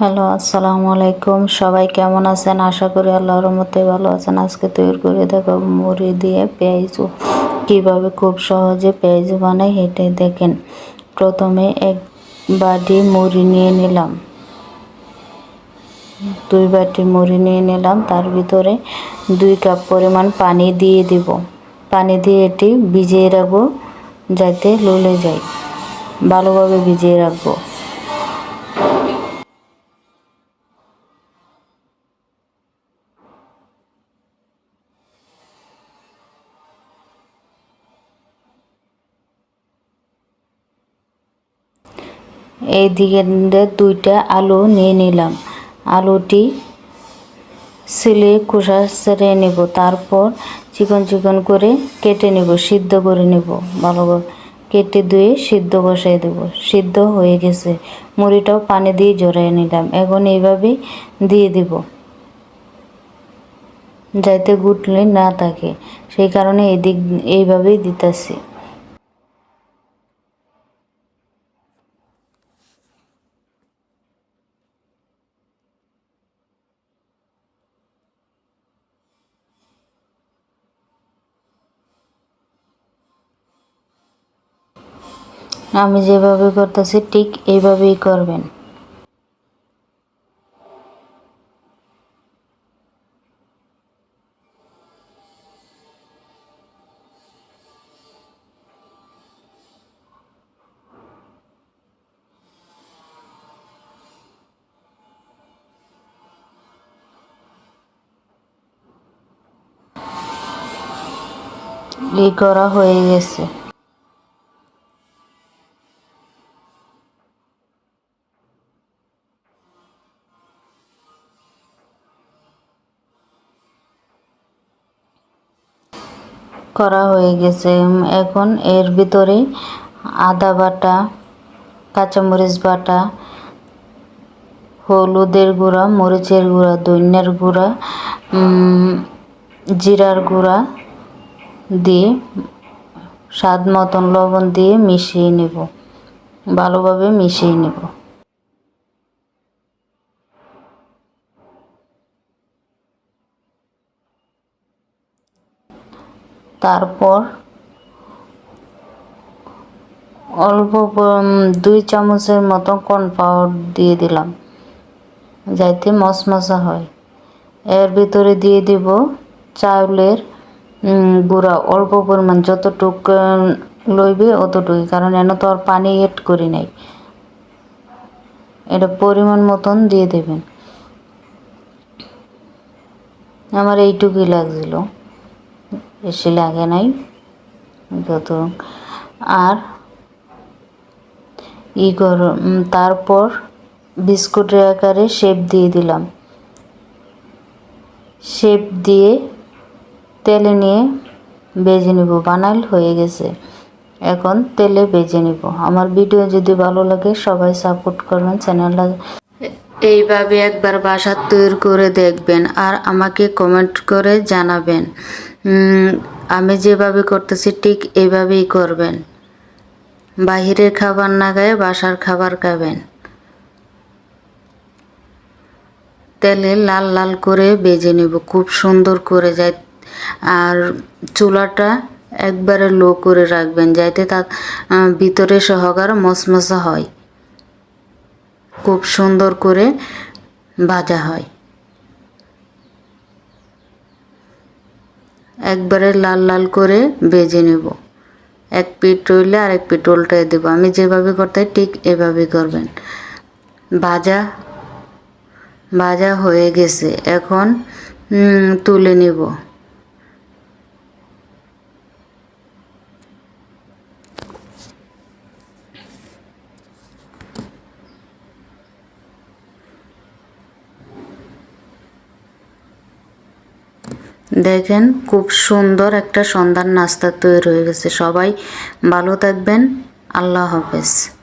Hello, আসসালামু আলাইকুম। সবাই কেমন আছেন? আশা করি আল্লাহর মতে ভালো আছেন। আজকে তৈরি করে দেখাবো মুড়ি দিয়ে পেঁয়াজ কীভাবে খুব সহজে পেঁয়াজ বানাই হেঁটে দেখেন। প্রথমে এক বাটি মুড়ি নিয়ে নিলাম। দুই বাটি মুড়ি নিয়ে নিলাম। তার ভিতরে দুই কাপ পরিমাণ পানি দিয়ে দিব। পানি দিয়ে এটি ভিজিয়ে রাখব যাতে লুলে যায়। ভালোভাবে ভিজিয়ে রাখব। এই দিকে দুইটা আলু নিয়ে নিলাম। আলুটি সিলে খোসা সেরে নেব, তারপর চিকন চিকন করে কেটে নেব, সিদ্ধ করে নেব। ভালোভাবে কেটে ধুয়ে সিদ্ধ বসাই দেবো। সিদ্ধ হয়ে গেছে। মুড়িটাও পানি দিয়ে জড়াই নিলাম। এখন এইভাবে দিয়ে দিব। যাতে গুটলে না থাকে। সেই কারণে এদিক এইভাবেই দিতেছি। আমি যেভাবে করতেছি ঠিক এইভাবেই করবেন। করা হয়ে গেছে। করা হয়ে গেছে। এখন এর ভিতরে আদা বাটা, কাঁচামরিচ বাটা, হলুদের গুঁড়া, মরিচের গুঁড়া, ধনিয়ার গুঁড়া জিরার গুঁড়া দিয়ে স্বাদ মতন লবণ দিয়ে মিশিয়ে নেব। ভালোভাবে মিশিয়ে নেব। তারপর অল্প দুই চামচের মতো কর্নফ্লাওয়ার দিয়ে দিলাম। যাইতে মশমশা হয়। এর ভিতরে দিয়ে দিব চাউলের গুঁড়া। অল্প পরিমাণ যতটুক লইবে অতটুকুই, কারণ এন তো আর পানি এড করি নাই। এটা পরিমাণ মতন দিয়ে দেবেন। আমার এইটুকুই লাগছিল। বেশি লাগে নাই, যত। আর ই কর তারপর বিস্কুটের আকারে শেপ দিয়ে দিলাম। শেপ দিয়ে তেলে নিয়ে বেজে নিব বানাল হয়ে গেছে। এখন তেলে বেজে নিব। আমার ভিডিও যদি ভালো লাগে, সবাই সাপোর্ট করবেন চ্যানেলটা এইভাবে একবার বাসা তৈরি করে দেখবেন আর আমাকে কমেন্ট করে জানাবেন। আমি যেভাবে করতেছি ঠিক এইভাবেই করবেন। বাহিরের খাবার না গায়ে বাসার খাবার খাবেন। তেলে লাল লাল করে বেজে নেব, খুব সুন্দর করে যায় আর চুলাটা একবারে লো করে রাখবেন যাতে তার ভিতরে সহকার মশমশা হয়। খুব সুন্দর করে ভাজা হয়। একবারে লাল লাল করে বেজে নেব। এক পিঠ রইলে আর এক পিঠ উল্টাই দেবো। আমি যেভাবে করতে ঠিক এভাবে করবেন। ভাজা ভাজা হয়ে গেছে। এখন তুলে নেব। দেখেন খুব সুন্দর একটা সন্ধ্যার নাস্তা তৈরি হয়ে গেছে। সবাই ভালো থাকবেন। আল্লাহ হাফেজ।